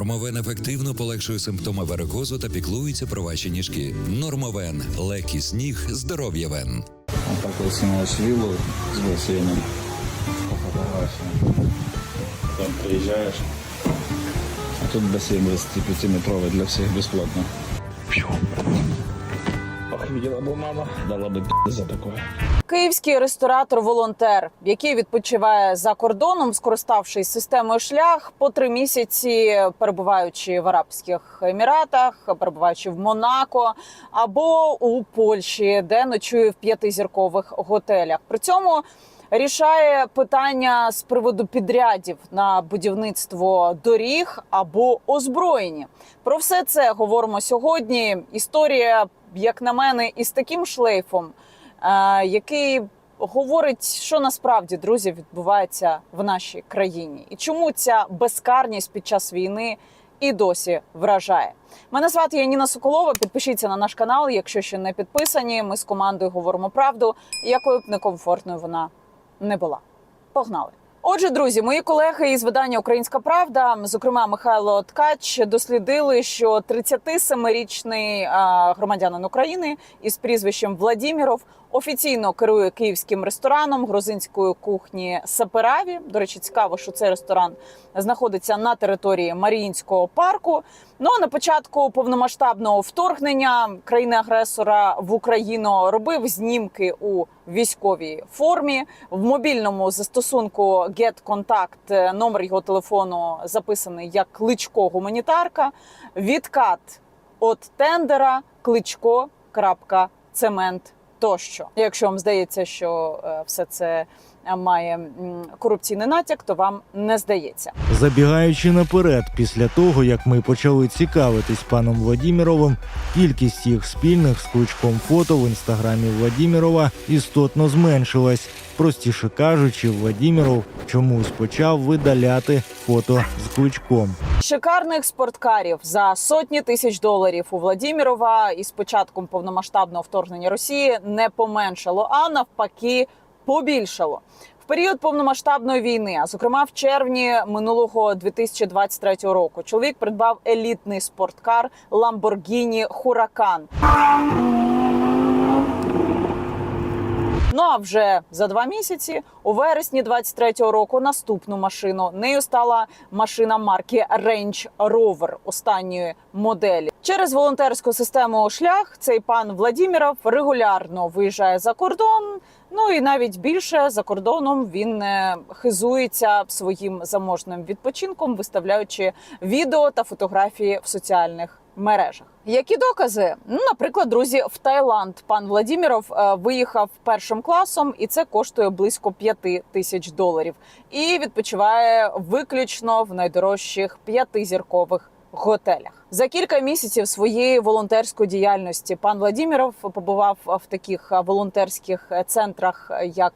Нормовен ефективно полегшує симптоми варикозу та піклується про ваші ніжки. Нормовен легкість ніг, здоров'я вен. Отак так вот снимаешь виллу с бассейном по фотографиям. Потом приезжаешь. А тут басейн 25-метровий для всіх бесплатно. Видела бы мама, дала бы за такое. Київський ресторатор-волонтер, який відпочиває за кордоном, скориставшись системою шлях по три місяці, перебуваючи в Арабських Еміратах, перебуваючи в Монако або у Польщі, де ночує в п'ятизіркових готелях. При цьому рішає питання з приводу підрядів на будівництво доріг або озброєння. Про все це говоримо сьогодні. Історія, як на мене, із таким шлейфом е, який говорить, що насправді друзі відбувається в нашій країні, і чому ця безкарність під час війни і досі вражає. Мене звати Яніна Соколова. Підпишіться на наш канал, якщо ще не підписані. Ми з командою говоримо правду, якою б некомфортною вона не була. Погнали! Отже, друзі, мої колеги із видання Українська Правда, зокрема Михайло Ткач, дослідили, що 37-річний громадянин України із прізвищем Владіміров офіційно керує київським рестораном грузинської кухні Сапераві. До речі, цікаво, що цей ресторан знаходиться на території Маріїнського парку. Ну а на початку повномасштабного вторгнення країни-агресора в Україну робив знімки у військовій формі в мобільному застосунку GetContact номер його телефону записаний як кличко гуманітарка. Відкат от тендера кличко.цемент тощо. Якщо вам здається, що е, все це е, має корупційний натяк, то вам не здається. Забігаючи наперед, після того як ми почали цікавитись паном Владіміровим, кількість їх спільних з кличком фото в інстаграмі Владімірова істотно зменшилась. Простіше кажучи, Владіміров чомусь почав видаляти фото з кличком. Шикарних спорткарів за сотні тисяч доларів у Владімірова із початком повномасштабного вторгнення Росії не поменшало, а навпаки, побільшало. Період повномасштабної війни, а зокрема в червні минулого 2023 року, чоловік придбав елітний спорткар Lamborghini Huracan. Ну а вже за два місяці, у вересні 23-го року, наступну машину нею стала машина марки Range Rover останньої моделі. Через волонтерську систему шлях цей пан Владіміров регулярно виїжджає за кордон. Ну і навіть більше за кордоном він е, хизується своїм заможним відпочинком, виставляючи відео та фотографії в соціальних мережах. Які докази? Ну, наприклад, друзі, в Таїланд пан Владіміров е, виїхав першим класом, і це коштує близько 5 тисяч доларів. І відпочиває виключно в найдорожчих п'ятизіркових готелях. За кілька місяців своєї волонтерської діяльності пан Владіміров побував в таких е, волонтерських е, центрах, як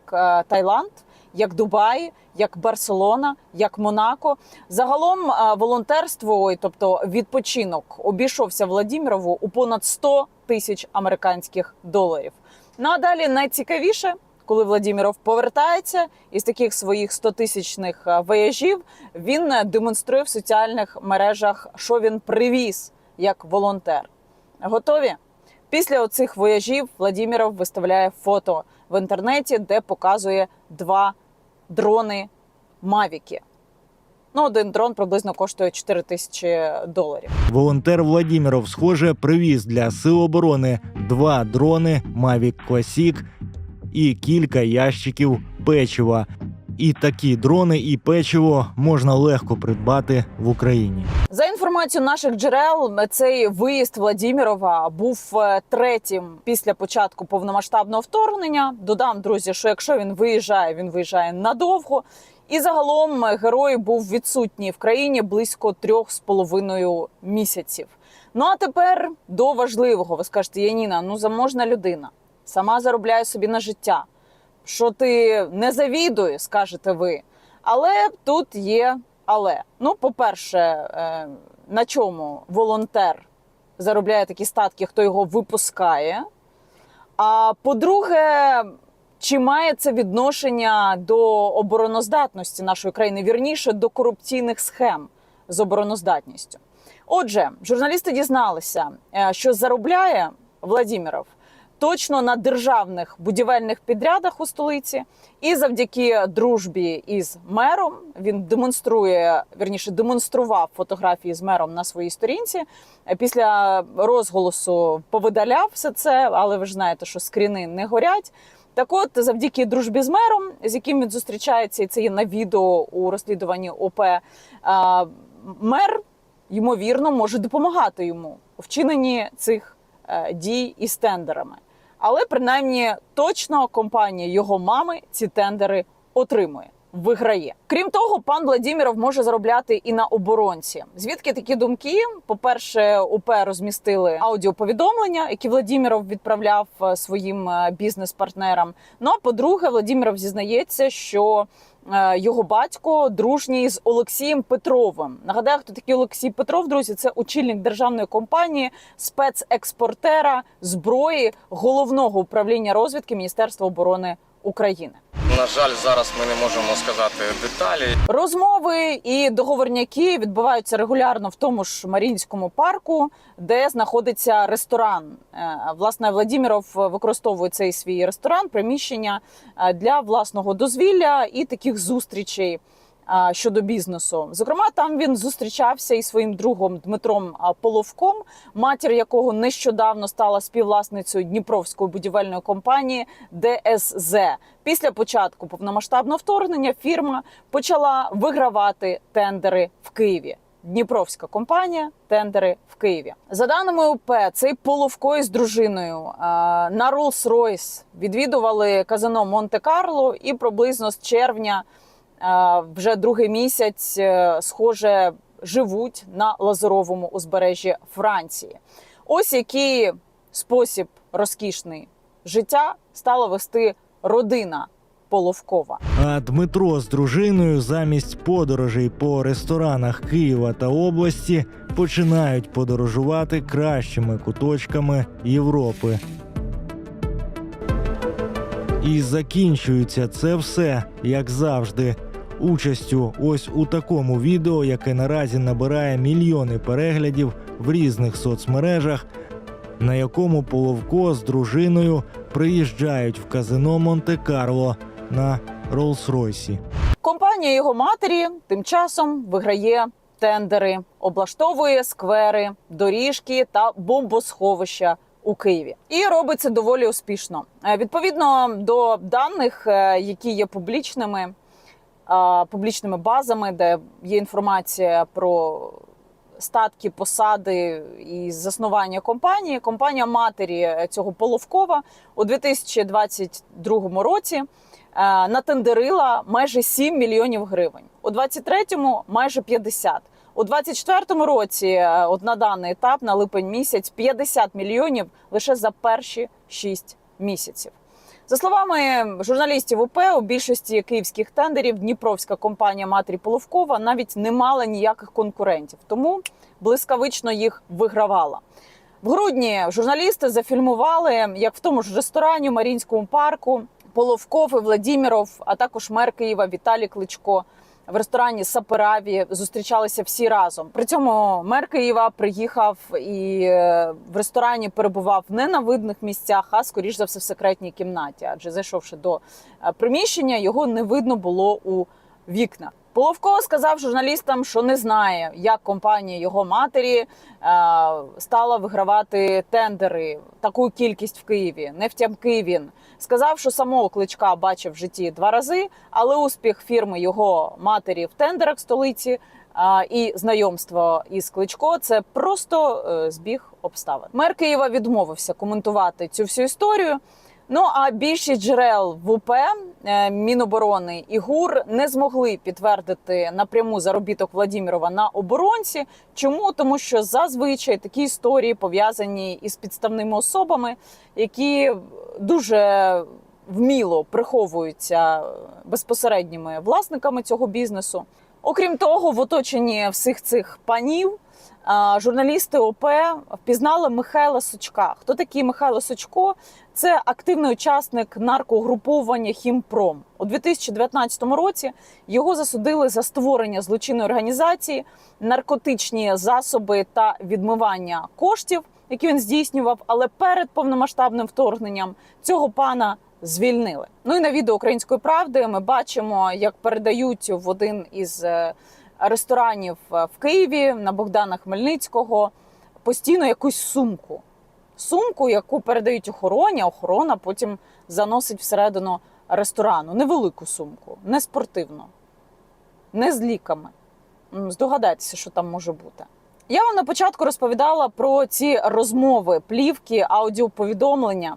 Таїланд, як Дубай, як Барселона, як Монако. Загалом е, волонтерство, тобто відпочинок, обійшовся Владімірову у понад 100 тисяч американських доларів. Ну а далі найцікавіше, коли Владіміров повертається із таких своїх 100-тисячних е, вояжів, він е, демонструє в соціальних мережах, що він привіз як волонтер. Готові? Після оцих вояжів Владіміров виставляє фото в інтернеті, де показує два дрони Мавіки. Ну, один дрон приблизно коштує 4 тисячі доларів. Волонтер Владіміров, схоже, привіз для сил оборони два дрони Мавік Класік і кілька ящиків печива. І такі дрони і печиво можна легко придбати в Україні. За інформацією наших джерел, цей виїзд Владімірова був е, третім після початку повномасштабного вторгнення. Додам, друзі, що якщо він виїжджає, він виїжджає надовго. І загалом е, герой був відсутній в країні близько трьох з половиною місяців. Ну а тепер до важливого. Ви скажете, Яніна, ну заможна людина, сама заробляє собі на життя. Що ти не завідує, скажете ви. Але тут є але. Ну, по-перше, е, на чому волонтер заробляє такі статки, хто його випускає. А по-друге, чи має це відношення до обороноздатності нашої країни, вірніше до корупційних схем з обороноздатністю. Отже, журналісти дізналися, е, що заробляє Владіміров точно на державних будівельних підрядах у столиці, і завдяки дружбі із мером він демонструє вірніше демонстрував фотографії з мером на своїй сторінці. Е, Після розголосу повидаляв все це, але ви ж знаєте, що скріни не горять. Так от, завдяки дружбі з мером, з яким він зустрічається, і це є на відео у розслідуванні ОП, а, мер, ймовірно, може допомагати йому у вчиненні цих е, дій із тендерами. Але принаймні точно компанія його мами ці тендери отримує. Виграє. Крім того, пан Владіміров може заробляти і на оборонці. Звідки такі думки? По-перше, УП розмістили аудіоповідомлення, які Владіміров відправляв е, своїм е, бізнес-партнерам. Ну а по-друге, Владіміров зізнається, що його батько дружній з Олексієм Петровим. Нагадаю, хто такий Олексій Петров, друзі, це очільник державної компанії, спецекспортера зброї головного управління розвідки Міністерства оборони України. На жаль, зараз ми не можемо сказати деталі. Розмови і договорняки відбуваються регулярно в тому ж Марінському парку, де знаходиться ресторан. Е, Власне, Владіміров використовує цей свій ресторан, приміщення е, для власного дозвілля і таких зустрічей. Щодо бізнесу, зокрема, там він зустрічався із своїм другом Дмитром Половком, матір якого нещодавно стала співвласницею Дніпровської будівельної компанії ДСЗ. Після початку повномасштабного вторгнення фірма почала вигравати тендери в Києві. Дніпровська компанія тендери в Києві. За даними УП, цей Половко із дружиною на Rolls-Royce відвідували казино Монте-Карло і приблизно з червня вже другий місяць, е, схоже, живуть на лазуровому узбережжі Франції. Ось який спосіб розкішний життя стала вести родина Половкова. А Дмитро з дружиною замість подорожей по ресторанах Києва та області починають подорожувати кращими куточками Європи. І закінчується це все, як завжди, участю ось у такому відео, яке наразі набирає мільйони переглядів в різних соцмережах, на якому Половко з дружиною приїжджають в казино Монте-Карло на Роллс-Ройсі. Компанія його матері тим часом виграє тендери, облаштовує сквери, доріжки та бомбосховища у Києві. І робить це доволі успішно. Е, Відповідно до даних, е, які є публічними, публічними базами, де є інформація про статки, посади і заснування компанії. Компанія матері цього Половкова у 2022 році е, натендерила майже 7 мільйонів гривень. У 23-му майже 50. У 24-му році, е, от на даний етап, на липень місяць, 50 мільйонів лише за перші 6 місяців. За словами журналістів УП, у більшості київських тендерів Дніпровська компанія Матрі Половкова навіть не мала ніяких конкурентів, тому блискавично їх вигравала. В грудні журналісти зафільмували, як в тому ж ресторані в Марінському парку Половков і Владіміров, а також мер Києва Віталій Кличко. В ресторані Сапераві зустрічалися всі разом. При цьому мер Києва приїхав і е, в ресторані перебував не на видних місцях, а скоріш за все в секретній кімнаті. Адже зайшовши до е, приміщення, його не видно було у вікнах. Половко сказав журналістам, що не знає, як компанія його матері е, стала вигравати тендери таку кількість в Києві. Не втямки він сказав, що самого кличка бачив в житті два рази, але успіх фірми його матері в тендерах столиці а, і знайомство із кличко це просто е, збіг обставин. Мер Києва відмовився коментувати цю всю історію. Ну а більшість джерел в УП е, Міноборони і ГУР не змогли підтвердити напряму заробіток Владімірова на оборонці. Чому тому, що зазвичай такі історії пов'язані із підставними особами, які дуже вміло приховуються безпосередніми власниками цього бізнесу. Окрім того, в оточенні всіх цих панів журналісти ОП впізнали Михайла Сучка. Хто такий Михайло Сучко? Це активний учасник наркогруповання Хімпром. У 2019 році його засудили за створення злочинної організації, наркотичні засоби та відмивання коштів, які він здійснював. Але перед повномасштабним вторгненням цього пана звільнили. Ну і на відео української правди ми бачимо, як передають в один із е, ресторанів е, в Києві на Богдана Хмельницького постійно якусь сумку. Сумку, яку передають охороні, а охорона потім заносить всередину ресторану. Невелику сумку, не спортивну, не з ліками. Здогадайтеся, що там може бути. Я вам на початку розповідала про ці розмови, плівки, аудіоповідомлення,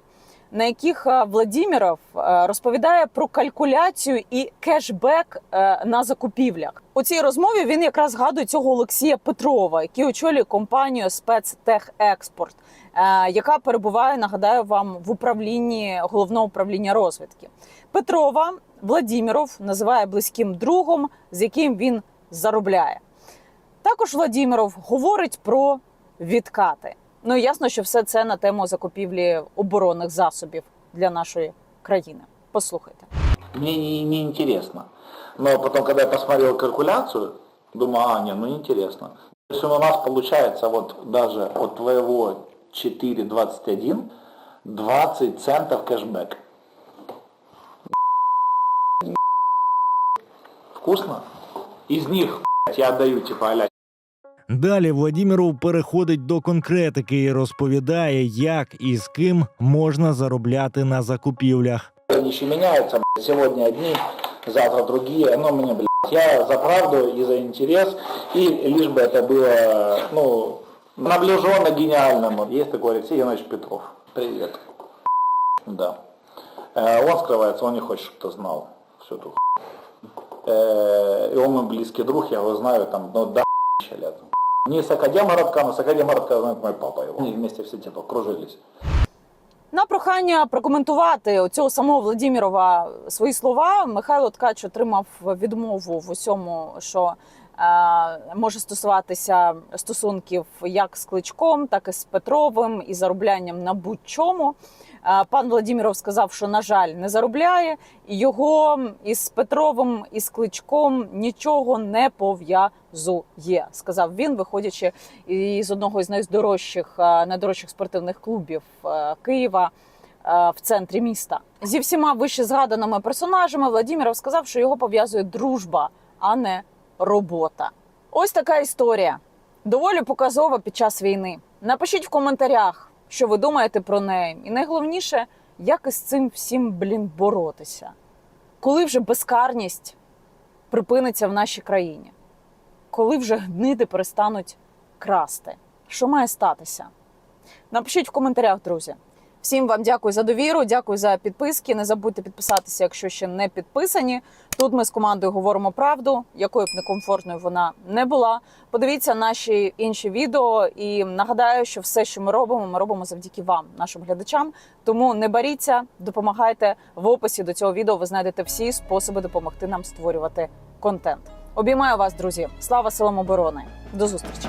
на яких е, Владіміров е, розповідає про калькуляцію і кешбек е, на закупівлях. У цій розмові він якраз згадує цього Олексія Петрова, який очолює компанію спецтехекспорт, яка перебуває, нагадаю вам, в управлінні головного управління розвідки. Петрова Владіміров називає близьким другом, з яким він заробляє. Також Владіміров говорить про відкати. Ну і ясно, що все це на тему закупівлі оборонних засобів для нашої країни. Послухайте. Мне не, интересно. Но потом, когда я посмотрел калькуляцию, думаю, а, не, ну интересно. Если у нас получается вот даже от твоего 4.21 20 центов кэшбэк. Вкусно? Из них я отдаю типа а Далі Владіміров переходить до конкретики і розповідає, як і з ким можна заробляти на закупівлях. Они еще меняются, блядь. сегодня одни, завтра другие, но мне, блядь, я за правду и за интерес, и лишь бы это было, ну, наближенно гениальному. Есть такой Алексей Янович Петров. Привет. Да. Э, Он скрывается, он не хочет, чтобы ты знал всю эту хуйню. Э, И он мой близкий друг, я его знаю там, ну, до лет. Не с Академгородка, но с Академгородка знает мой папа его. Они вместе все типа кружились. На прохання прокоментувати цього самого Владімірова свої слова Михайло Ткач отримав відмову в усьому, що е, може стосуватися стосунків як з кличком, так і з Петровим і зароблянням на будь-чому. Пан Владіміров сказав, що на жаль не заробляє, його із Петровим і з кличком нічого не пов'язує. Сказав він, виходячи із одного із найдорожчих найдорожчих спортивних клубів Києва в центрі міста. Зі всіма вище згаданими персонажами Владіміров сказав, що його пов'язує дружба, а не робота. Ось така історія. Доволі показова під час війни. Напишіть в коментарях, що ви думаєте про неї, і найголовніше, як із цим всім блін боротися, коли вже безкарність припиниться в нашій країні, коли вже гниди перестануть красти. Що має статися? Напишіть в коментарях, друзі. Всім вам дякую за довіру, дякую за підписки. Не забудьте підписатися, якщо ще не підписані. Тут ми з командою говоримо правду, якою б некомфортною вона не була. Подивіться наші інші відео і нагадаю, що все, що ми робимо, ми робимо завдяки вам, нашим глядачам. Тому не боріться, допомагайте в описі до цього відео. Ви знайдете всі способи допомогти нам створювати контент. Обіймаю вас, друзі! Слава силам оборони! До зустрічі!